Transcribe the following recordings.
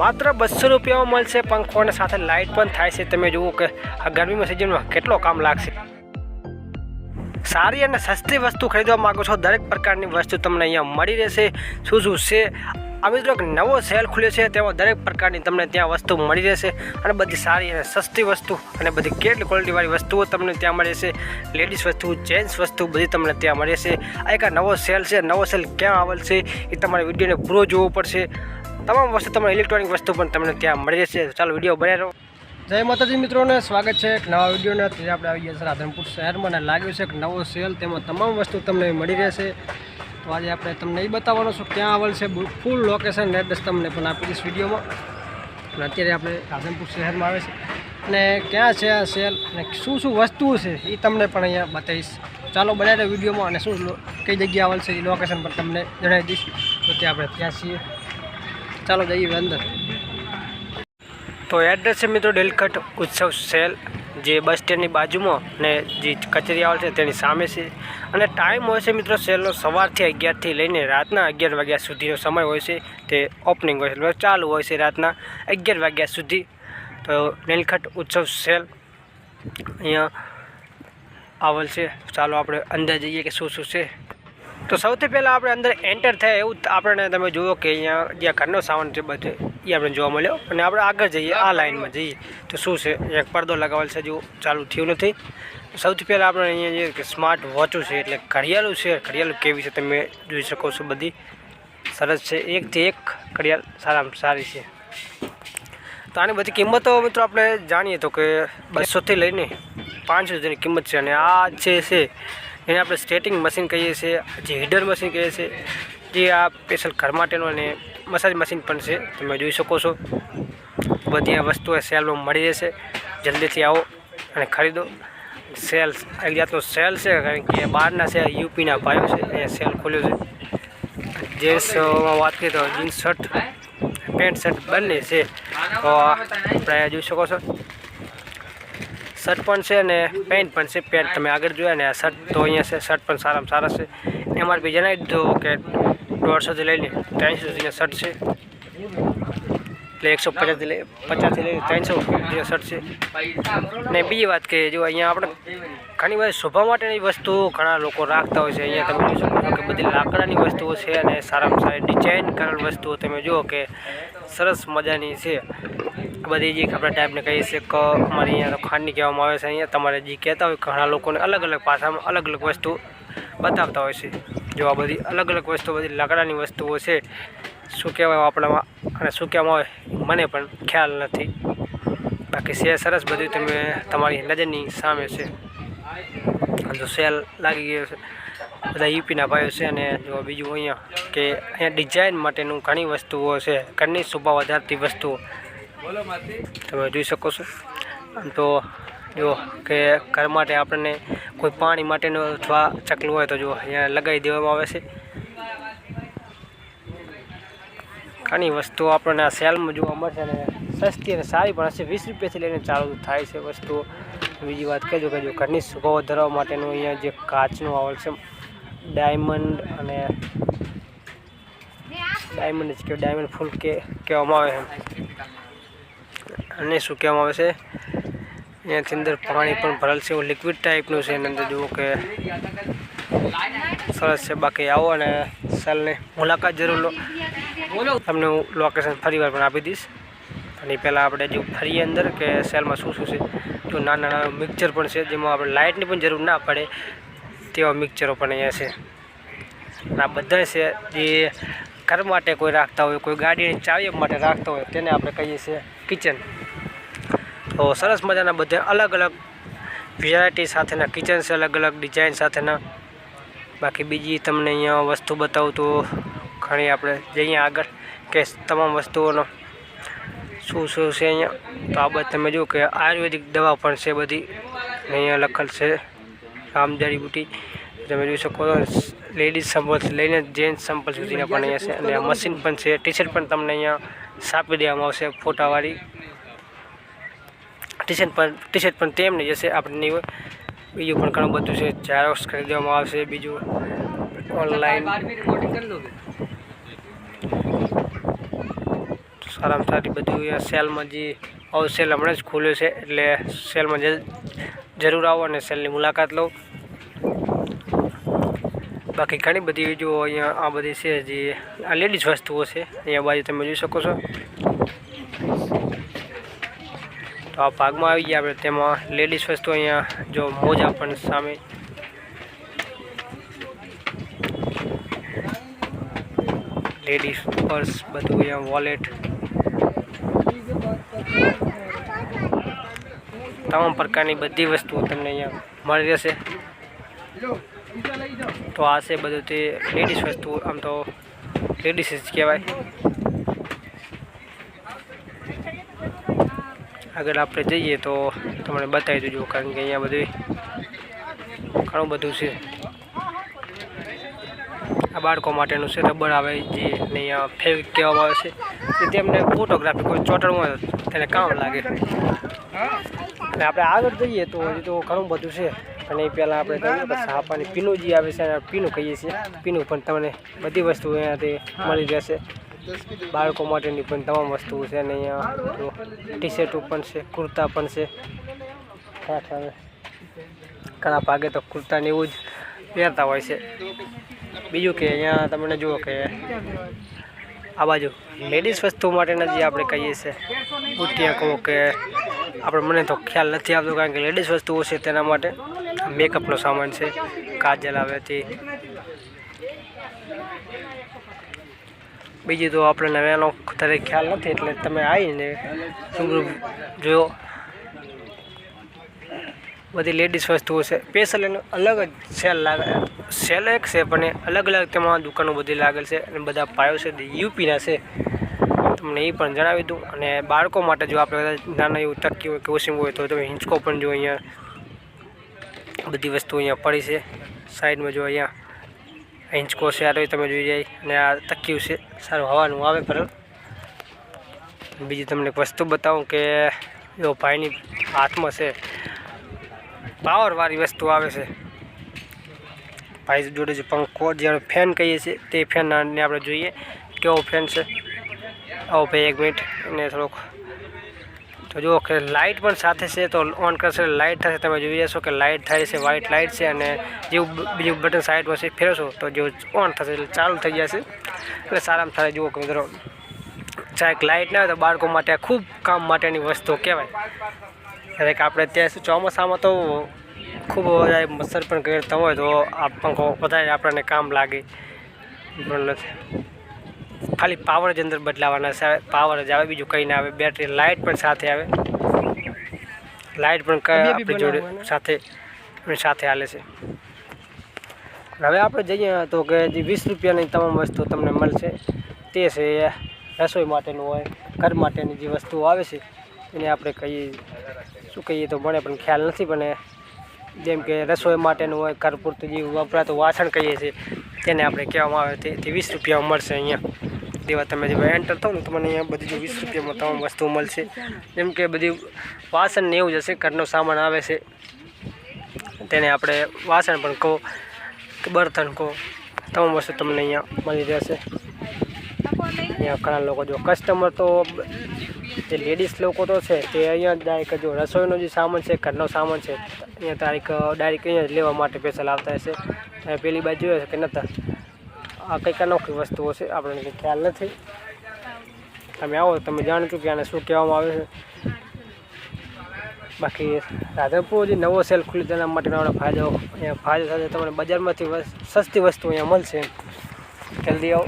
માત્ર બસો રૂપિયામાં મળશે પંખો અને સાથે લાઇટ પણ થાય છે. તમે જુઓ કે આ ગરમીમાં સિઝનમાં કેટલો કામ લાગશે. સારી અને સસ્તી વસ્તુ ખરીદવા માંગો છો, દરેક પ્રકારની વસ્તુ તમને અહીંયા મળી રહેશે. શું શું છે? આ મિત્રો એક નવો સેલ ખુલ્યો છે, તેમાં દરેક પ્રકારની તમને ત્યાં વસ્તુ મળી રહેશે. અને બધી સારી અને સસ્તી વસ્તુ અને બધી કેટલી ક્વોલિટીવાળી વસ્તુઓ તમને ત્યાં મળે છે લેડીઝ વસ્તુ જેન્ટ્સ વસ્તુ બધી તમને ત્યાં મળે છે આ એક નવો સેલ છે, નવો સેલ ક્યાં આવેલ છે, એ તમારે વિડીયોને પૂરો જોવો પડશે. તમામ વસ્તુ તમને ઇલેક્ટ્રોનિક વસ્તુ પણ તમને ત્યાં મળી જશે ચાલો વીડિયો રહો જય માતાજી મિત્રોને, સ્વાગત છે એક નવા વિડીયોને. અત્યારે આપણે આવી ગયા છે રાધનપુર શહેરમાં અને લાગ્યું છે એક નવો સેલ તેમાં તમામ વસ્તુ તમને મળી રહેશે. તો આજે આપણે તમને એ બતાવવાનો છું ક્યાં આવેલ છે. ફૂલ લોકેશન એડ્રેસ તમને પણ આપી દઈશ વિડીયોમાં. અને અત્યારે આપણે રાધનપુર શહેરમાં આવે છે. અને ક્યાં છે આ સેલ અને શું શું વસ્તુઓ છે? એ તમને પણ અહીંયા બતાવીશ. ચાલો બનાવી વિડીયોમાં અને શું કઈ જગ્યા આવેલ છે એ લોકેશન પણ તમને જણાવી દઈશ. તો ત્યાં આપણે ત્યાં છીએ. ચાલો જઈએ અંદર. તો એડ્રેસ છે મિત્રો ડેલકટ ઉત્સવ સેલ, જે બસ સ્ટેન્ડની બાજુમાં ને જે કચેરી આવે છે તેની સામે છે. અને ટાઈમ હોય છે મિત્રો સેલનો સવારથી અગિયારથી લઈને રાતના અગિયાર વાગ્યા સુધીનો સમય હોય છે. તે ઓપનિંગ હોય છે ચાલુ હોય છે રાતના અગિયાર વાગ્યા સુધી. તો નીલખટ ઉત્સવ સેલ અહીંયા આવેલ છે. ચાલો આપણે અંદર જઈએ કે શું શું છે. તો સૌથી પહેલાં આપણે અંદર એન્ટર થયા એવું આપણને તમે જુઓ કે અહીંયા જ્યાં ઘરનો સામાન છે બધું એ આપણે જોવા મળ્યો. અને આપણે આગળ જઈએ, આ લાઇનમાં જઈએ. તો શું છે એક પડદો લગાવેલ છે જો ચાલુ થયું નથી. સૌથી પહેલાં આપણે અહીંયા જે સ્માર્ટ વોચું છે, એટલે ઘડિયાળું છે. ઘડિયાળું કેવી છે તમે જોઈ શકો છો બધી. સરસ છે. એકથી એક ઘડિયાળ સારામાં સારી છે. તો આની બધી કિંમતો મિત્રો આપણે જાણીએ તો કે બસોથી લઈને પાંચસો સુધીની કિંમત છે. અને આ જે છે એને આપણે સ્ટેટિંગ મશીન કહીએ છીએ, જે હીડર મશીન કહીએ છીએ, જે આ સ્પેશિયલ ઘર માટેનું અને મસાજ મશીન પણ છે, તમે જોઈ શકો છો. બધી આ વસ્તુઓ સેલમાં મળી જશે. જલ્દીથી આવો અને ખરીદો. સેલ એક જાતનો સેલ છે, કારણ કે બહારના છે યુપીના ભાઈઓ છે અહીંયા સેલ ખોલ્યો છે. જીન્સમાં વાત કરીએ તો જીન્સ શર્ટ પેન્ટ શર્ટ બંને છે. તો આપણે જોઈ શકો છો. શર્ટ પણ છે અને પેન્ટ પણ છે. પેન્ટ તમે આગળ જોયા ને આ શર્ટ તો અહીંયા છે. શર્ટ પણ સારામાં સારા છે. એમઆરપી જણાવી દીધું કે દોઢસોથી લઈને ત્રણસો સુધીના શર્ટ છે. એટલે એકસો પચાસથી લઈ પચાસથી લઈને ત્રણસો સુધીના શર્ટ છે. ને બીજી વાત કે જો અહીંયા આપણે ઘણી બધી શોભા માટેની વસ્તુ ઘણા લોકો રાખતા હોય છે. અહીંયા તમે જોઈ શકો કે બધી લાકડાની વસ્તુઓ છે અને સારામાં સારી ડિઝાઇન કરેલ વસ્તુઓ તમે જુઓ કે સરસ મજાની છે. બધી જે આપણે ટાઈપને કહીએ છીએ કે અમારે અહીંયા ખાંડની કહેવામાં આવે છે, અહીંયા તમારે જે કહેતા હોય ઘણા લોકોને અલગ અલગ ભાષામાં અલગ અલગ વસ્તુ બતાવતા હોય છે. જો આ બધી અલગ અલગ વસ્તુ, બધી લાકડાની વસ્તુઓ છે, શું કહેવાય આપણામાં અને શું કહેવામાં આવે મને પણ ખ્યાલ નથી. બાકી સેલ સરસ બધું તમે તમારી નજરની સામે છે. જો સેલ લાગી ગયો છે, બધા યુપીના ભાઈઓ છે અને જો બીજું અહીંયા કે અહીંયા ડિઝાઇન માટેનું ઘણી વસ્તુઓ છે, ઘરની શોભા વધારતી વસ્તુઓ. તમે જોઈ શકો છો. તો જો કે ઘર માટે આપણને કોઈ પાણી માટેનું અથવા ચકલું હોય તો જો અહીંયા લગાવી દેવામાં આવે છે. ઘણી વસ્તુઓ આપણને આ સેલમાં જોવા મળશે અને સસ્તી અને સારી પણ હશે. વીસ રૂપિયાથી લઈને ચાલુ થાય છે વસ્તુઓ. બીજી વાત કહેજો કે જો ઘરની સુભાવ ધરાવવા માટેનું અહીંયા જે કાચનું આવેલ છે, ડાયમંડ અને ડાયમંડ જ કે ડાયમંડ ફૂલ કે, કહેવામાં આવે છે અને શું કહેવામાં આવે છે? અહીંયાથી અંદર પાણી પણ ભરેલ છે, એવું લિક્વિડ ટાઈપનું છે. એની અંદર જુઓ કે સરસ છે. બાકી આવો અને સેલની મુલાકાત જરૂર લો. તમને હું લોકેશન ફરીવાર પણ આપી દઈશ. અને પહેલાં આપણે જો ફરીએ અંદર કે સેલમાં શું શું છે. તો નાના નાના મિક્સર પણ છે, જેમાં આપણે લાઇટની પણ જરૂર ના પડે, તેવા મિક્સરો પણ અહીંયા છે. આ બધા છે જે ઘર માટે કોઈ રાખતા હોય, કોઈ ગાડીની ચાવી માટે રાખતા હોય, તેને આપણે કહીએ છીએ કિચન તો સરસ મજાના બધા અલગ અલગ વેરાયટી સાથેના કિચન છે, અલગ અલગ ડિઝાઇન સાથેના. બાકી બીજી તમને અહીંયા વસ્તુ બતાવું તો ઘણી આપણે જઈએ આગળ કે તમામ વસ્તુઓનો શું શું છે અહીંયા. તો આ બધું તમે જુઓ કે આયુર્વેદિક દવા પણ છે બધી. અહીંયા લખેલ છે રામ જડીબુટી તમે જોઈ શકો છો લેડીઝ સંપલ લઈને જેન્ટ્સ સંપલ સુધીના પણ અહીંયા છે. અને મશીન પણ છે. ટી શર્ટ પણ તમને અહીંયા સાપી દેવામાં આવશે ફોટાવાળી. ટી શર્ટ પણ ટી શર્ટ પણ નહીં, જશે આપણે નહીં હોય બીજું પણ ઘણું બધું છે ઝેરોક્સ ખરીદવામાં આવશે, બીજું ઓનલાઈન સારામાં સારી બધું અહીંયા સેલમાં જે સેલ હમણાં જ ખુલ્યો છે, એટલે સેલમાં જરૂર આવો અને સેલની મુલાકાત લો. બાકી ઘણી બધી જો અહીંયા આ બધી છે, જે આ લેડીઝ વસ્તુઓ છે, અહીંયા બાજુ તમે જોઈ શકો છો. તો આ ભાગમાં આવી ગયા આપણે. તેમાં લેડીઝ વસ્તુ અહીંયા જો મોજા પણ સામે. લેડીઝ પર્સ બધું અહીંયા વોલેટ તમામ પ્રકારની બધી વસ્તુઓ તમને અહીંયા મળી રહેશે. તો આ છે બધું તે લેડીઝ વસ્તુ, આમ તો લેડીઝ જ કહેવાય. આગળ આપણે જઈએ તો તમને બતાવી દેજો, કારણ કે અહીંયા બધું ઘણું બધું છે. આ બાળકો માટેનું છે રબર આવે જે અહીંયા ફેવિક કહેવામાં આવે છે. તે તેમને ફોટોગ્રાફી કોઈ ચોટણમાં તેને કામ લાગે. અને આપણે આગળ જઈએ તો હજી તો ઘણું બધું છે. અને એ પહેલાં આપણે કહીએ સાપાની પીનું જે આવે છે પીનું કહીએ છીએ. પીનું પણ તમને બધી વસ્તુ અહીંયાથી મળી રહેશે. બાળકો માટેની પણ તમામ વસ્તુઓ છે અને અહીંયા ટી શર્ટો પણ છે, કુર્તા પણ છે. ઘણા ભાગે તો કુર્તાને એવું જ પહેરતા હોય છે. બીજું કે અહીંયા તમને જુઓ કે આ બાજુ લેડીઝ વસ્તુ માટેના જે આપણે કહીએ છીએ બુટિયા કહો કે આપણે મને તો ખ્યાલ નથી આવતો કારણ કે લેડીઝ વસ્તુઓ છે તેના માટે મેકઅપનો સામાન છે, કાજલ આવે તે બીજું તો આપણે એનો વધારે ખ્યાલ નથી એટલે તમે આવીને રૂબરૂ જોયો. બધી લેડીઝ વસ્તુઓ છે. સ્પેશિયલ એનો અલગ જ સેલ લાગે. સેલ એક છે, પણ અલગ અલગ તેમાં દુકાનો બધી લાગેલ છે અને બધા પાયો છે યુપીના છે. તમને એ પણ જણાવી દઉં. અને બાળકો માટે જો આપણે કદાચ નાના એવું તકી હોય કે ઓસિંગ હોય તો તમે હિંચકો પણ જો અહીંયા બધી વસ્તુ અહીંયા પડી છે. સાઈડમાં જો અહીંયા હિંચકો છે આ તમે જોઈ જાય. અને આ તકિયું છે, સારું હવાનું આવે પર બીજી તમને વસ્તુ બતાવું કે જો ભાઈની હાથમાં છે પાવરવાળી વસ્તુ આવે છે. ભાઈ જોડે જે પંખો, જ્યારે ફેન કહીએ છીએ, તે ફેનને આપણે જોઈએ. કેવો ફેન છે? આવો ભાઈ એક મિનિટ અને થોડોક તો જુઓ કે લાઇટ પણ સાથે છે, તો ઓન કરશે લાઇટ થશે, તમે જોઈ જશો કે લાઇટ થાય છે વ્હાઇટ લાઇટ છે, અને જેવું બીજું બટન સાઈડમાં છે, ફેરવશો, તો જો ઓન થશે, એટલે ચાલુ થઈ જશે. એટલે સારામાં સારા જુઓ કે મિત્રો ચાહે લાઇટ ના હોય તો બાળકો માટે ખૂબ કામ માટેની વસ્તુ કહેવાય. જ્યારે કે આપણે ત્યાં ચોમાસામાં તો ખૂબ વધારે મચ્છર પણ કરતા હોય, તો આ પંખો વધારે આપણને કામ લાગે. પણ નથી. ખાલી પાવર જ અંદર બદલાવાના છે. પાવર જ આવે બીજું કંઈ ના આવે. બેટરી લાઇટ પણ સાથે આવે. લાઇટ પણ આપણી જોડે સાથે સાથે હાલે છે. હવે આપણે જઈએ તો કે જે વીસ રૂપિયાની તમામ વસ્તુ તમને મળશે. તે છે રસોઈ માટેનું હોય ઘર માટેની જે વસ્તુઓ આવે છે એને આપણે કહીએ શું કહીએ તો મને પણ ખ્યાલ નથી પણ જેમ કે રસોઈ માટેનું હોય ઘર પૂરતું જે વપરાતું વાસણ કહીએ છીએ તેને આપણે કહેવામાં આવે તે વીસ રૂપિયામાં મળશે અહીંયા. દેવા તમે જે એન્ટર થો ને તમને અહીંયા બધી જો વીસ રૂપિયામાં તમામ વસ્તુઓ મળશે. જેમ કે બધી વાસણ ને એવું જ હશે, ઘરનો સામાન આવે છે. તેને આપણે વાસણ પણ કહો, કે બર્તન કહો, તમામ વસ્તુ તમને અહીંયા મળી રહેશે. અહીંયા ઘણા લોકો જો કસ્ટમર તો જે લેડીઝ લોકો તો છે, તે અહીંયા ડાયરેક્ટ જો રસોઈનો જે સામાન છે, ઘરનો સામાન છે અહીંયા તારીખ ડાયરેક્ટ અહીંયા લેવા માટે સ્પેશિયલ આવતા હશે. પેલી બાજુ જોયો છે કે નહોતા આ કંઈક અનોખી વસ્તુઓ છે, આપણને કંઈ ખ્યાલ નથી. તમે આવો, તમે જાણો છો કે આને શું કહેવામાં આવે છે. બાકી રાધનપુર જે નવો સેલ ખુલ્યો તેના માટે આપણે ફાયદો, અહીંયા ફાયદો સાથે તમને બજારમાંથી સસ્તી વસ્તુ અહીંયા મળશે. જલ્દી આવો.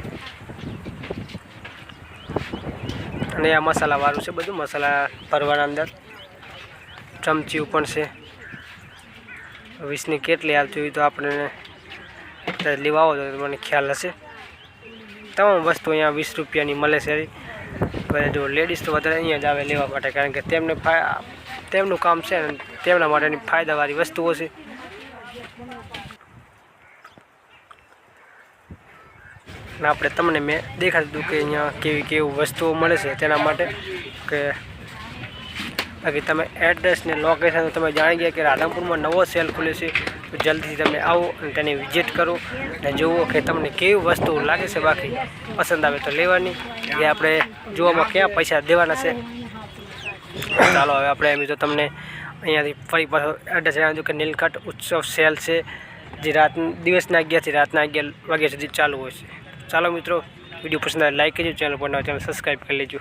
અને આ મસાલાવાળું છે બધું, મસાલા ભરવાના અંદર. ચમચીઓ પણ છે. વીસની કેટલી આવતી હોય તો આપણે ત્યારે લેવા આવો તો મને ખ્યાલ હશે. તમામ વસ્તુ અહીંયા વીસ રૂપિયાની મળે છે જો લેડીઝ તો વધારે અહીંયા જ આવે લેવા માટે, કારણ કે તેમને તેમનું કામ છે અને તેમના માટેની ફાયદાવાળી વસ્તુઓ છે. આપણે તમને મેં દેખાડી દીધું કે અહીંયા કેવી કેવી વસ્તુઓ મળે છે તેના માટે, કે બાકી તમે એડ્રેસ ને લોકેશન તમે જાણી ગયા કે રાધનપુરમાં નવો સેલ ખુલ્યો છે, તો જલ્દીથી તમે આવો અને તેની વિઝિટ કરો અને જુઓ કે તમને કેવી વસ્તુ લાગે છે બાકી. પસંદ આવે તો લેવાની. કે આપણે જોવામાં ક્યાં પૈસા દેવાના છે. ચાલો હવે આપણે એમ તો તમને અહીંયાથી ફરી પાછો એડ્રેસ જણાવ્યું કે નીલકંઠ ઉત્સવ સેલ છે, જે રાત દિવસના અગિયારથી રાતના અગિયાર વાગ્યા સુધી ચાલુ હોય છે. ચાલો મિત્રો, વીડિયો પસંદ આવે લાઈક કરજો ચેનલ પર ચેનલ સબસ્ક્રાઈબ કરી લેજો.